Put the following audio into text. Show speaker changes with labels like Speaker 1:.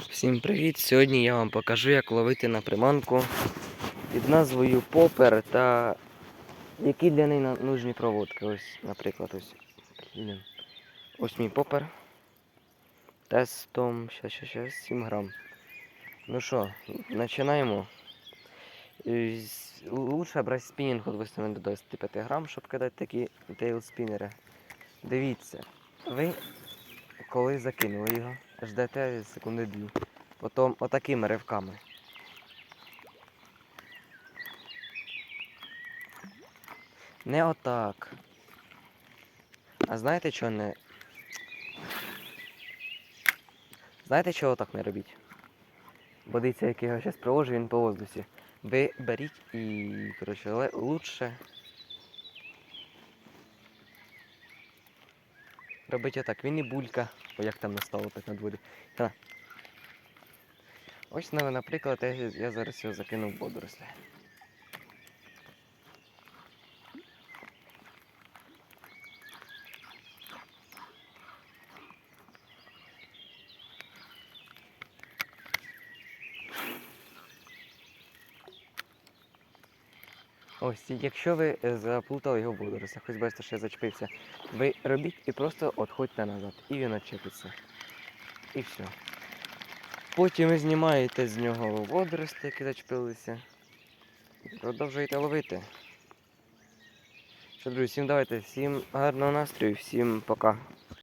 Speaker 1: Всім привіт! Сьогодні я вам покажу, як ловити на приманку під назвою попер та які для неї нужні проводки. Ось, наприклад, ось. Ось мій попер. Тестом щас, щас, щас, 7 грам. Ну що, починаємо. Лучше брати спінінг від 8 до 25 грам, щоб кидати такі тейлспінери. Дивіться, ви коли закинули його, ждете секунди дві. Потім отакими ривками. Не отак. А знаєте чого не. Знаєте, чого так не робіть? Бо дивіться, як я його зараз проводжу, він по воздусі. Ви беріть і, коротше, ле- лучше. Робіть отак, він і булька. О, як там настало так на дворі. Та. Ось, на- наприклад, я зараз його закинув в водорослі. Ось, якщо ви е, заплутали його в водорослях, ось бачите, що я зачепився, ви робіть і просто відходьте назад, і він відчепиться. І все. Потім ви знімаєте з нього водорослі, які зачепилися. Продовжуєте ловити. Що, друзі, всім давайте, всім гарного настрою, всім пока.